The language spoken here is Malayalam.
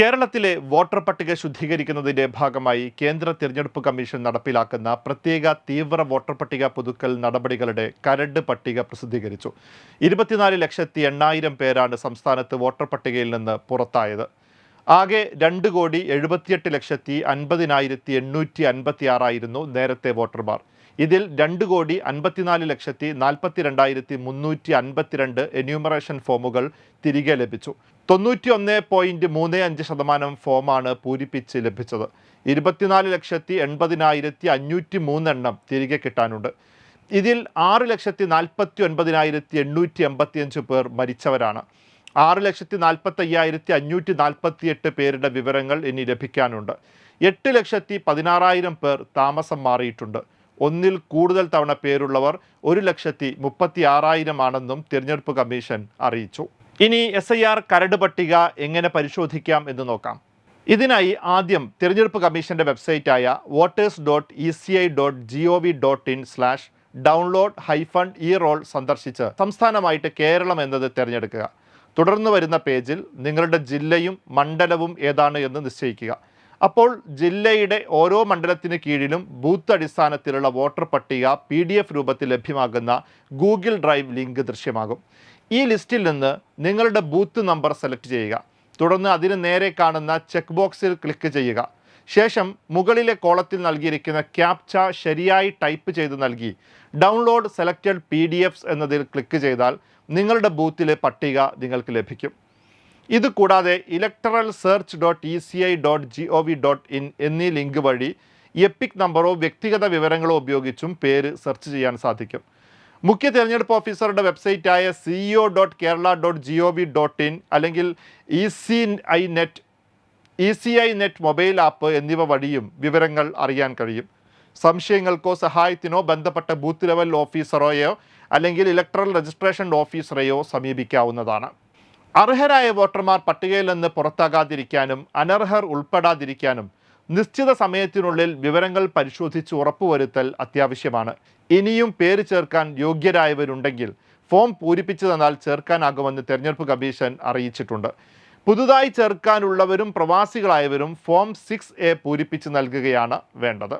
കേരളത്തിലെ വോട്ടർ പട്ടിക ശുദ്ധീകരിക്കുന്നതിന്റെ ഭാഗമായി കേന്ദ്ര തിരഞ്ഞെടുപ്പ് കമ്മീഷൻ നടപ്പിലാക്കുന്ന പ്രത്യേക തീവ്ര വോട്ടർ പട്ടിക പുതുക്കൽ നടപടികളുടെ കരട് പട്ടിക പ്രസിദ്ധീകരിച്ചു. ഇരുപത്തിനാല് ലക്ഷത്തി എണ്ണായിരം പേരാണ് സംസ്ഥാനത്ത് വോട്ടർ പട്ടികയിൽ നിന്ന് പുറത്തായത്. ആകെ രണ്ട് കോടി എഴുപത്തിയെട്ട് ലക്ഷത്തി അൻപതിനായിരത്തി എണ്ണൂറ്റി അൻപത്തി ആറായിരുന്നു നേരത്തെ വോട്ടർമാർ. ഇതിൽ രണ്ട് കോടി അൻപത്തിനാല് ലക്ഷത്തി നാൽപ്പത്തി രണ്ടായിരത്തി മുന്നൂറ്റി അൻപത്തിരണ്ട് എന്യൂമറേഷൻ ഫോമുകൾ തിരികെ ലഭിച്ചു. തൊണ്ണൂറ്റി ഒന്ന് പോയിന്റ് മൂന്ന് അഞ്ച് ശതമാനം ഫോമാണ് പൂരിപ്പിച്ച് ലഭിച്ചത്. ഇരുപത്തിനാല് ലക്ഷത്തി എൺപതിനായിരത്തി അഞ്ഞൂറ്റി മൂന്നെണ്ണം തിരികെ കിട്ടാനുണ്ട്. ഇതിൽ ആറ് ലക്ഷത്തി നാൽപ്പത്തി ഒൻപതിനായിരത്തി എണ്ണൂറ്റി എൺപത്തിയഞ്ച് പേർ മരിച്ചവരാണ്. ആറ് ലക്ഷത്തി നാൽപ്പത്തി അയ്യായിരത്തി അഞ്ഞൂറ്റി നാൽപ്പത്തി എട്ട് പേരുടെ വിവരങ്ങൾ ഇനി ലഭിക്കാനുണ്ട്. എട്ട് ലക്ഷത്തി പതിനാറായിരം പേർ താമസം മാറിയിട്ടുണ്ട്. ഒന്നിൽ കൂടുതൽ തവണ പേരുള്ളവർ ഒരു ലക്ഷത്തി മുപ്പത്തി ആറായിരം ആണെന്നും തിരഞ്ഞെടുപ്പ് കമ്മീഷൻ അറിയിച്ചു. ഇനി എസ് ഐ ആർ കരട് പട്ടിക എങ്ങനെ പരിശോധിക്കാം എന്ന് നോക്കാം. ഇതിനായി ആദ്യം തിരഞ്ഞെടുപ്പ് കമ്മീഷന്റെ വെബ്സൈറ്റായ voters dot E C I dot G O V dot in slash download hyphen E roll സന്ദർശിച്ച് സംസ്ഥാനമായിട്ട് കേരളം എന്നത് തിരഞ്ഞെടുക്കുക. തുടർന്ന് വരുന്ന പേജിൽ നിങ്ങളുടെ ജില്ലയും മണ്ഡലവും ഏതാണ് എന്ന് നിശ്ചയിക്കുക. അപ്പോൾ ജില്ലയുടെ ഓരോ മണ്ഡലത്തിന് കീഴിലും ബൂത്ത് അടിസ്ഥാനത്തിലുള്ള വോട്ടർ പട്ടിക പി ഡി എഫ് രൂപത്തിൽ ലഭ്യമാകുന്ന ഗൂഗിൾ ഡ്രൈവ് ലിങ്ക് ദൃശ്യമാകും. ഈ ലിസ്റ്റിൽ നിന്ന് നിങ്ങളുടെ ബൂത്ത് നമ്പർ സെലക്ട് ചെയ്യുക. തുടർന്ന് അതിന് നേരെ കാണുന്ന ചെക്ക് ബോക്സിൽ ക്ലിക്ക് ചെയ്യുക. ശേഷം മുകളിലെ കോളത്തിൽ നൽകിയിരിക്കുന്ന ക്യാപ്ച ശരിയായി ടൈപ്പ് ചെയ്ത് നൽകി. Download selected P D Fs എന്നതിൽ ക്ലിക്ക് ചെയ്താൽ നിങ്ങളുടെ ബൂത്തിലെ പട്ടിക നിങ്ങൾക്ക് ലഭിക്കും. ഇത് കൂടാതെ electoral search dot E C I dot G O V dot in എന്നീ ലിങ്ക് വഴി എപ്പിക് നമ്പറോ വ്യക്തിഗത വിവരങ്ങളോ ഉപയോഗിച്ചും പേര് സെർച്ച് ചെയ്യാൻ സാധിക്കും. മുഖ്യ തിരഞ്ഞെടുപ്പ് ഓഫീസറുടെ വെബ്സൈറ്റായ CEO dot Kerala dot G O V dot in അല്ലെങ്കിൽ E C I net E C I net mobile app എന്നിവ വഴിയും വിവരങ്ങൾ അറിയാൻ കഴിയും. സംശയങ്ങൾക്കോ സഹായത്തിനോ ബന്ധപ്പെട്ട ബൂത്ത് ലെവൽ ഓഫീസറോയോ അല്ലെങ്കിൽ ഇലക്ട്രൽ രജിസ്ട്രേഷൻ ഓഫീസറെയോ സമീപിക്കാവുന്നതാണ്. അർഹരായ വോട്ടർമാർ പട്ടികയിൽ നിന്ന് പുറത്താകാതിരിക്കാനും അനർഹർ ഉൾപ്പെടാതിരിക്കാനും നിശ്ചിത സമയത്തിനുള്ളിൽ വിവരങ്ങൾ പരിശോധിച്ച് ഉറപ്പുവരുത്തൽ അത്യാവശ്യമാണ്. ഇനിയും പേര് ചേർക്കാൻ യോഗ്യരായവരുണ്ടെങ്കിൽ ഫോം പൂരിപ്പിച്ചു തന്നാൽ ചേർക്കാനാകുമെന്ന് തെരഞ്ഞെടുപ്പ് കമ്മീഷൻ അറിയിച്ചിട്ടുണ്ട്. പുതുതായി ചേർക്കാനുള്ളവരും പ്രവാസികളായവരും ഫോം സിക്സ് എ പൂരിപ്പിച്ച് നൽകുകയാണ് വേണ്ടത്.